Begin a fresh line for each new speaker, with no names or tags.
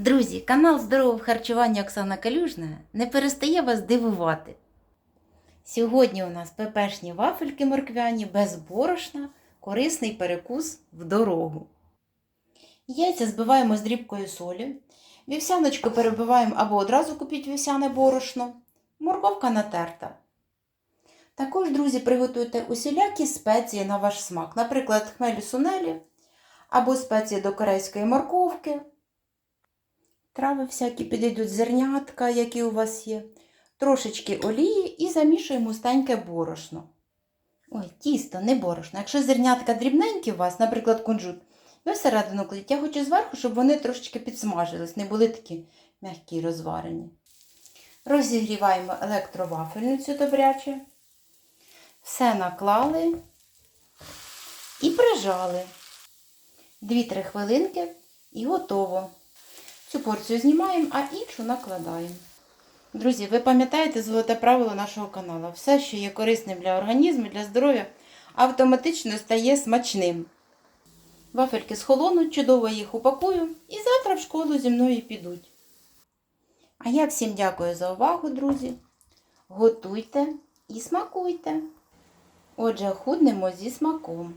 Друзі, канал Здорового харчування Оксана Калюжна не перестає вас дивувати. Сьогодні у нас пепешні вафельки морквяні без борошна, корисний перекус в дорогу. Яйця збиваємо з дрібкою солі. Вівсяночку перебиваємо або одразу купіть вівсяне борошно. Морковка натерта. Також, друзі, приготуйте усілякі спеції на ваш смак, наприклад, хмелю сунелі або спеції до корейської морковки. Трави всякі підійдуть, зернятка, які у вас є, трошечки олії і замішуємо густеньке борошно. Ой, тісто, не борошно. Якщо зернятка дрібненькі у вас, наприклад, кунжут, ви всередину кладіть. Я хочу зверху, щоб вони трошечки підсмажились, не були такі м'які й розварені. Розігріваємо електровафельницю добряче. Все наклали і прижали. 2-3 хвилинки і готово. Цю порцію знімаємо, а іншу накладаємо. Друзі, ви пам'ятаєте золоте правило нашого каналу. Все, що є корисним для організму, для здоров'я, автоматично стає смачним. Вафельки схолонуть, чудово їх упакую і завтра в школу зі мною підуть. А я всім дякую за увагу, друзі. Готуйте і смакуйте. Отже, худнемо зі смаком.